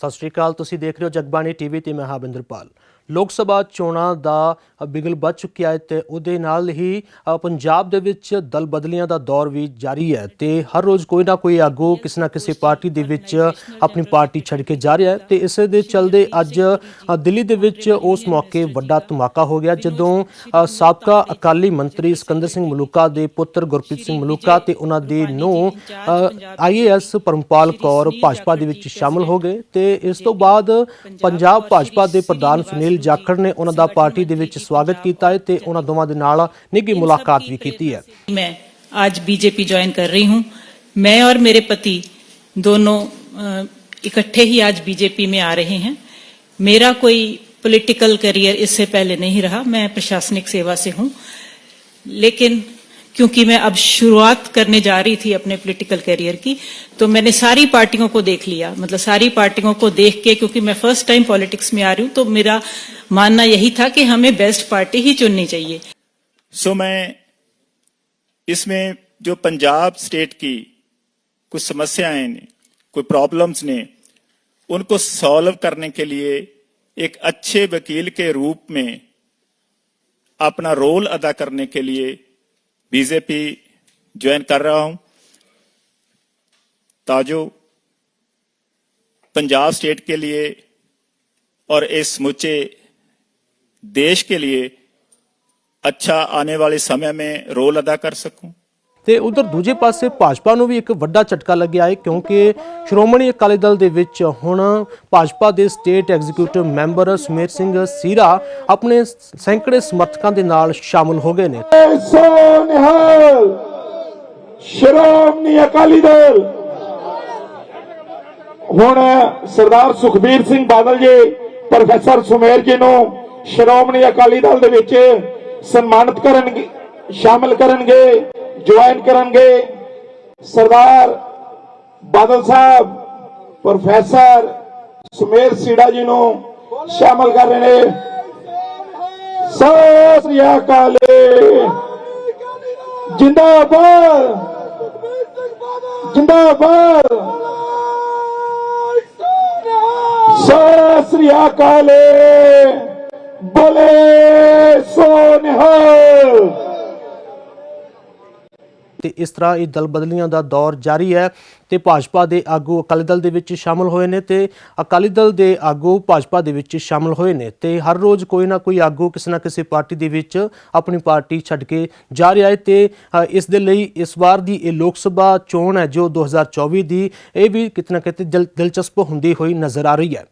ਸਤਿ ਸ਼੍ਰੀ ਅਕਾਲ ਤੁਸੀਂ ਦੇਖ ਰਹੇ ਹੋ ਜਗਬਾਣੀ ਟੀਵੀ ਤੇ ਮੈਂ ਹਾਂ ਬਿੰਦਰਪਾਲ। ਲੋਕ ਸਭਾ ਚੋਣਾਂ ਦਾ ਬਿਗਲ ਵੱਜ ਚੁੱਕਿਆ ਹੈ ਤੇ ਉਹਦੇ ਨਾਲ ਹੀ ਪੰਜਾਬ ਦੇ ਵਿੱਚ ਦਲ ਬਦਲੀਆਂ ਦਾ ਦੌਰ ਵੀ ਜਾਰੀ ਹੈ ਤੇ ਹਰ ਰੋਜ਼ ਕੋਈ ਨਾ ਕੋਈ ਆਗੂ ਕਿਸੇ ਨਾ ਕਿਸੇ ਪਾਰਟੀ ਦੇ ਵਿੱਚ ਆਪਣੀ ਪਾਰਟੀ ਛੱਡ ਕੇ ਜਾ ਰਿਹਾ ਹੈ ਤੇ ਇਸੇ ਦੇ ਚਲਦੇ ਅੱਜ ਦਿੱਲੀ ਦੇ ਵਿੱਚ ਉਸ ਮੌਕੇ ਵੱਡਾ ਧਮਾਕਾ ਹੋ ਗਿਆ ਜਦੋਂ ਸਾਬਕਾ ਅਕਾਲੀ ਮੰਤਰੀ ਸਿਕੰਦਰ ਸਿੰਘ ਮਲੂਕਾ ਦੇ ਪੁੱਤਰ ਗੁਰਪ੍ਰੀਤ ਸਿੰਘ ਮਲੂਕਾ ਤੇ ਉਹਨਾਂ ਦੀ ਨੂੰਹ ਆਈਏਐਸ ਪਰਮਪਾਲ ਕੌਰ ਭਾਜਪਾ ਦੇ ਵਿੱਚ ਸ਼ਾਮਲ ਹੋ ਗਏ ਤੇ ਇਸ ਤੋਂ ਬਾਅਦ ਪੰਜਾਬ ਭਾਜਪਾ ਦੇ ਪ੍ਰਧਾਨ ਸੁਨੀਲ ਜਾਖੜ ਨੇ ਉਹਨਾਂ ਦਾ ਪਾਰਟੀ ਦੇ ਵਿੱਚ ਸਵਾਗਤ ਕੀਤਾ ਹੈ ਤੇ ਉਹਨਾਂ ਦੋਵਾਂ ਦੇ ਨਾਲ ਨਿੱਘੀ ਮੁਲਾਕਾਤ ਵੀ ਕੀਤੀ ਹੈ मैं आज बीजेपी ज्वाइन कर रही हूं मैं और मेरे पति दोनों अ, इकट्ठे ही आज बीजेपी में आ रहे हैं मेरा कोई पॉलिटिकल करियर इससे पहले नहीं रहा मैं प्रशासनिक सेवा से हूं लेकिन क्योंकि मैं अब शुरुआत करने जा रही थी अपने पॉलिटिकल करियर की तो मैंने सारी पार्टियों को देख लिया। मतलब सारी पार्टियों को देख के क्योंकि मैं फ़र्स्ट टाइम पॉलिटिक्स में आ रही हूँ तो मेरा मानना यही था कि हमें बेस्ट पार्टी ही चुननी चाहिए। सो so, मैं इसमें जो पंजाब स्टेट की कुछ समस्याएँ ने कोई प्रॉब्लम्स ने उनको सॉल्व करने के लिए एक अच्छे वकील के रूप में अपना रोल अदा करने के लिए बीजेपी ज्वाइन कर रहा हूँ। ताजो पंजाब स्टेट के लिए और इस समुचे देश के लिए अच्छा आने वाले समय में रोल अदा कर सकूँ। ਤੇ ਉਧਰ ਦੂਜੇ ਪਾਸੇ ਭਾਜਪਾ ਨੂੰ ਵੀ ਇੱਕ ਵੱਡਾ ਝਟਕਾ ਲੱਗਿਆ ਹੈ, ਕਿਉਂਕਿ ਸ਼੍ਰੋਮਣੀ ਅਕਾਲੀ ਦਲ ਦੇ ਵਿੱਚ ਹੁਣ ਭਾਜਪਾ ਦੇ state executive member Sumer Singh Sira ਆਪਣੇ ਸੈਂਕੜੇ ਸਮਰਥਕਾਂ ਦੇ ਨਾਲ ਸ਼ਾਮਲ ਹੋ ਗਏ ਨੇ। ਸੋ ਸ਼੍ਰੋਮਣੀ ਅਕਾਲੀ ਦਲ। ਹੁਣ ਸਰਦਾਰ ਸੁਖਬੀਰ ਸਿੰਘ ਬਾਦਲ ਜੀ, ਪ੍ਰੋਫੈਸਰ ਸੁਮੇਰ ਜੀ ਨੂੰ ਸ਼੍ਰੋਮਣੀ ਅਕਾਲੀ ਦਲ ਦੇ ਵਿੱਚ ਸਨਮਾਨਿਤ ਕਰਨਗੇ, ਸ਼ਾਮਲ ਕਰਨਗੇ। ਜੁਆਇਨ ਕਰਨਗੇ ਸਰਦਾਰ ਬਾਦਲ ਸਾਹਿਬ, ਪ੍ਰੋਫੈਸਰ ਸੁਮੇਰ ਸੀੜਾ ਜੀ ਨੂੰ ਸ਼ਾਮਲ ਕਰ ਰਹੇ ਨੇ। ਸਤਿ ਸ੍ਰੀ ਅਕਾਲ ਜਿੰਦਾਬਾਦ। ਜਿੰਦਾਬਾਦ। ਸਤਿ ਸ੍ਰੀ ਅਕਾਲ ਬੋਲੇ ਸੋ ਨਿਹਾਲ। ਤੇ ਇਸ ਤਰ੍ਹਾਂ ਇਹ ਦਲ ਬਦਲੀਆਂ ਦਾ ਦੌਰ ਜਾਰੀ ਹੈ ਤੇ ਭਾਜਪਾ ਦੇ ਆਗੂ ਅਕਾਲੀ ਦਲ ਦੇ ਵਿੱਚ ਸ਼ਾਮਲ ਹੋਏ ਨੇ ਤੇ ਅਕਾਲੀ ਦਲ ਦੇ ਆਗੂ ਭਾਜਪਾ ਦੇ ਵਿੱਚ ਸ਼ਾਮਲ ਹੋਏ ਨੇ ਤੇ ਹਰ ਰੋਜ਼ ਕੋਈ ਨਾ ਕੋਈ ਆਗੂ ਕਿਸੇ ਨਾ ਕਿਸੇ ਪਾਰਟੀ ਦੇ ਵਿੱਚ ਆਪਣੀ ਪਾਰਟੀ ਛੱਡ ਕੇ ਜਾ ਰਿਹਾ ਹੈ ਤੇ ਇਸ ਦੇ ਲਈ ਇਸ ਵਾਰ ਦੀ ਇਹ ਲੋਕ ਸਭਾ ਚੋਣ ਹੈ ਜੋ 2024 ਦੀ ਇਹ ਵੀ ਕਿਤਨਾ ਕਿਤੇ ਦਿਲ- ਦਿਲਚਸਪ ਹੁੰਦੀ ਹੋਈ ਨਜ਼ਰ ਆ ਰਹੀ ਹੈ।